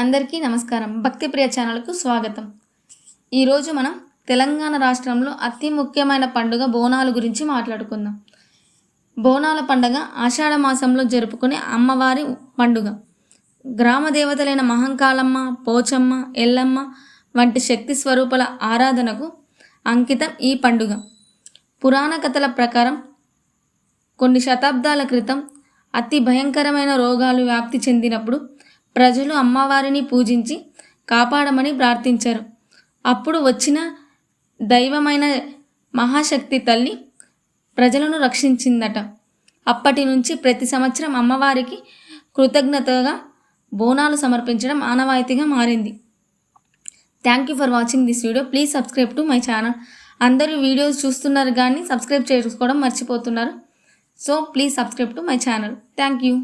అందరికీ నమస్కారం. భక్తి ప్రియ ఛానల్కు స్వాగతం. ఈరోజు మనం తెలంగాణ రాష్ట్రంలో అతి ముఖ్యమైన పండుగ బోనాల గురించి మాట్లాడుకుందాం. బోనాల పండుగ ఆషాఢ మాసంలో జరుపుకునే అమ్మవారి పండుగ. గ్రామ దేవతలైన మహంకాళమ్మ పోచమ్మ ఎల్లమ్మ వంటి శక్తి స్వరూపాల ఆరాధనకు అంకితం ఈ పండుగ. పురాణ కథల ప్రకారం కొన్ని శతాబ్దాల క్రితం అతి భయంకరమైన రోగాలు వ్యాప్తి చెందినప్పుడు ప్రజలు అమ్మవారిని పూజించి కాపాడమని ప్రార్థించారు. అప్పుడు వచ్చిన దైవమైన మహాశక్తి తల్లి ప్రజలను రక్షించిందట. అప్పటి నుంచి ప్రతి సంవత్సరం అమ్మవారికి కృతజ్ఞతగా బోనాలు సమర్పించడం ఆనవాయితీగా మారింది. Thank you for watching this video please subscribe to my channel అందరూ వీడియోస్ చూస్తున్నారు కానీ సబ్స్క్రైబ్ చేసుకోవడం మర్చిపోతున్నారు. So please subscribe to my channel thank you